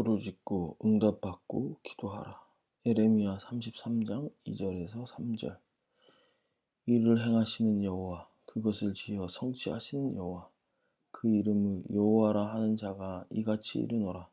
부르짖고 응답받고 기도하라. 예레미야 33장 2절에서 3절. 이를 행하시는 여호와 그것을 지어 성취하시는 여호와. 그 이름을 여호와라 하는 자가 이같이 이르노라.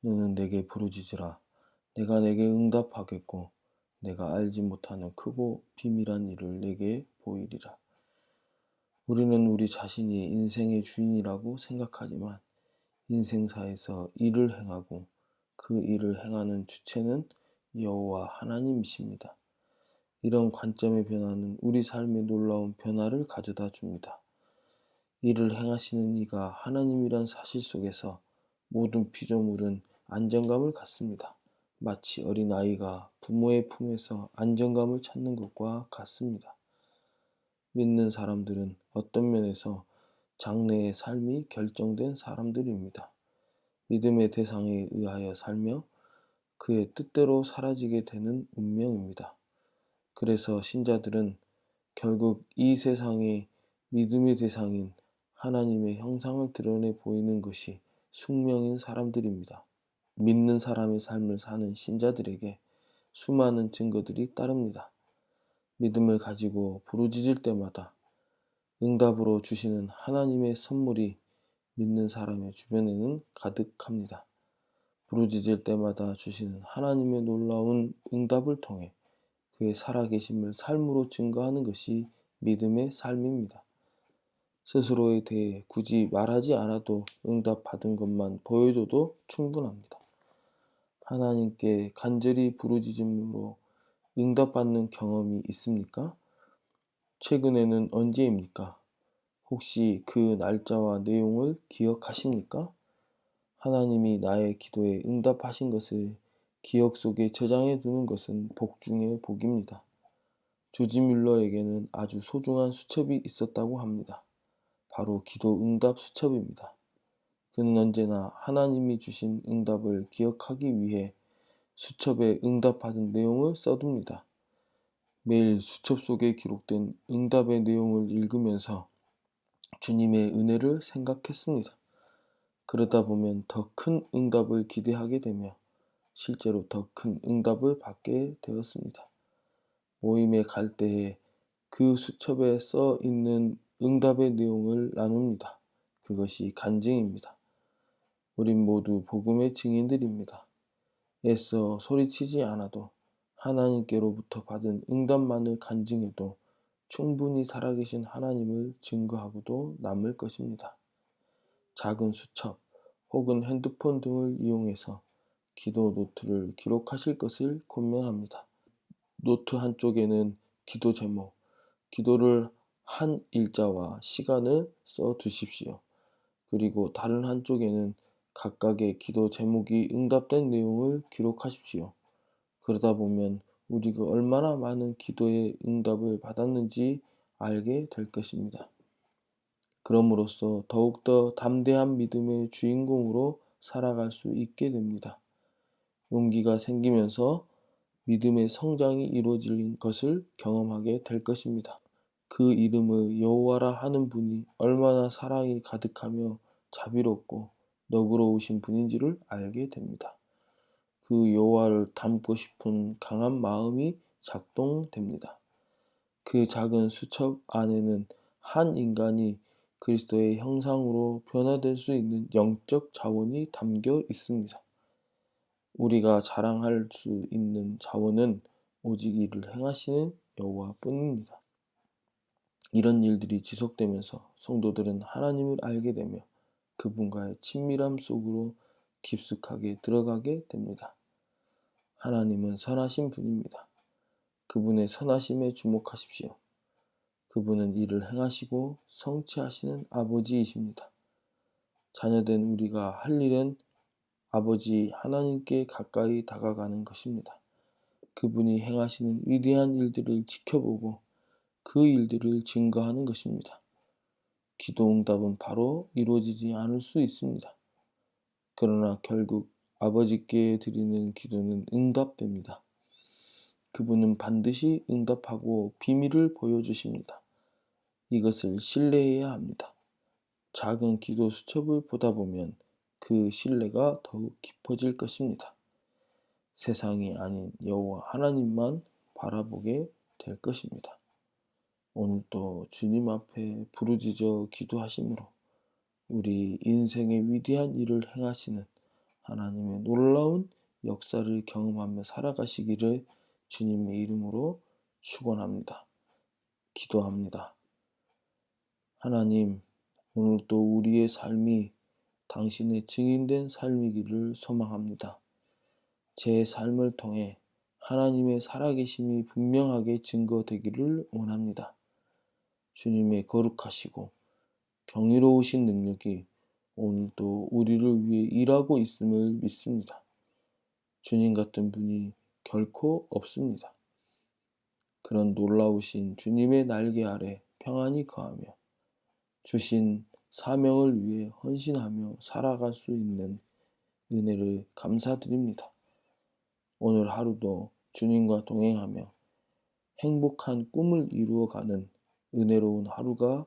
너는 내게 부르짖으라. 내가 내게 응답하겠고 내가 알지 못하는 크고 비밀한 일을 내게 보이리라. 우리는 우리 자신이 인생의 주인이라고 생각하지만 인생사에서 일을 행하고 그 일을 행하는 주체는 여호와 하나님이십니다. 이런 관점의 변화는 우리 삶에 놀라운 변화를 가져다 줍니다. 일을 행하시는 이가 하나님이란 사실 속에서 모든 피조물은 안정감을 갖습니다. 마치 어린아이가 부모의 품에서 안정감을 찾는 것과 같습니다. 믿는 사람들은 어떤 면에서 장래의 삶이 결정된 사람들입니다. 믿음의 대상에 의하여 살며 그의 뜻대로 사라지게 되는 운명입니다. 그래서 신자들은 결국 이 세상의 믿음의 대상인 하나님의 형상을 드러내 보이는 것이 숙명인 사람들입니다. 믿는 사람의 삶을 사는 신자들에게 수많은 증거들이 따릅니다. 믿음을 가지고 부르짖을 때마다 응답으로 주시는 하나님의 선물이 믿는 사람의 주변에는 가득합니다. 부르짖을 때마다 주시는 하나님의 놀라운 응답을 통해 그의 살아계심을 삶으로 증거하는 것이 믿음의 삶입니다. 스스로에 대해 굳이 말하지 않아도 응답받은 것만 보여줘도 충분합니다. 하나님께 간절히 부르짖음으로 응답받는 경험이 있습니까? 최근에는 언제입니까? 혹시 그 날짜와 내용을 기억하십니까? 하나님이 나의 기도에 응답하신 것을 기억 속에 저장해 두는 것은 복 중의 복입니다. 주지 뮬러에게는 아주 소중한 수첩이 있었다고 합니다. 바로 기도 응답 수첩입니다. 그는 언제나 하나님이 주신 응답을 기억하기 위해 수첩에 응답받은 내용을 써둡니다. 매일 수첩 속에 기록된 응답의 내용을 읽으면서 주님의 은혜를 생각했습니다. 그러다 보면 더 큰 응답을 기대하게 되며 실제로 더 큰 응답을 받게 되었습니다. 모임에 갈 때에 그 수첩에 써 있는 응답의 내용을 나눕니다. 그것이 간증입니다. 우린 모두 복음의 증인들입니다. 애써 소리치지 않아도 하나님께로부터 받은 응답만을 간증해도 충분히 살아계신 하나님을 증거하고도 남을 것입니다. 작은 수첩 혹은 핸드폰 등을 이용해서 기도 노트를 기록하실 것을 권면합니다. 노트 한쪽에는 기도 제목, 기도를 한 일자와 시간을 써 두십시오. 그리고 다른 한쪽에는 각각의 기도 제목이 응답된 내용을 기록하십시오. 그러다 보면 우리가 얼마나 많은 기도의 응답을 받았는지 알게 될 것입니다. 그럼으로써 더욱더 담대한 믿음의 주인공으로 살아갈 수 있게 됩니다. 용기가 생기면서 믿음의 성장이 이루어질 것을 경험하게 될 것입니다. 그 이름을 여호와라 하는 분이 얼마나 사랑이 가득하며 자비롭고 너그러우신 분인지를 알게 됩니다. 그 여호와를 닮고 싶은 강한 마음이 작동됩니다. 그 작은 수첩 안에는 한 인간이 그리스도의 형상으로 변화될 수 있는 영적 자원이 담겨 있습니다. 우리가 자랑할 수 있는 자원은 오직 이를 행하시는 여호와뿐입니다. 이런 일들이 지속되면서 성도들은 하나님을 알게 되며 그분과의 친밀함 속으로 깊숙하게 들어가게 됩니다. 하나님은 선하신 분입니다. 그분의 선하심에 주목하십시오. 그분은 일을 행하시고 성취하시는 아버지이십니다. 자녀된 우리가 할 일은 아버지 하나님께 가까이 다가가는 것입니다. 그분이 행하시는 위대한 일들을 지켜보고 그 일들을 증거하는 것입니다. 기도 응답은 바로 이루어지지 않을 수 있습니다. 그러나 결국 아버지께 드리는 기도는 응답됩니다. 그분은 반드시 응답하고 비밀을 보여주십니다. 이것을 신뢰해야 합니다. 작은 기도 수첩을 보다 보면 그 신뢰가 더욱 깊어질 것입니다. 세상이 아닌 여호와 하나님만 바라보게 될 것입니다. 오늘도 주님 앞에 부르짖어 기도하심으로 우리 인생의 위대한 일을 행하시는 하나님의 놀라운 역사를 경험하며 살아가시기를 주님의 이름으로 축원합니다. 기도합니다. 하나님, 오늘도 우리의 삶이 당신의 증인된 삶이기를 소망합니다. 제 삶을 통해 하나님의 살아계심이 분명하게 증거되기를 원합니다. 주님의 거룩하시고 경이로우신 능력이 오늘도 우리를 위해 일하고 있음을 믿습니다. 주님 같은 분이 결코 없습니다. 그런 놀라우신 주님의 날개 아래 평안히 거하며 주신 사명을 위해 헌신하며 살아갈 수 있는 은혜를 감사드립니다. 오늘 하루도 주님과 동행하며 행복한 꿈을 이루어가는 은혜로운 하루가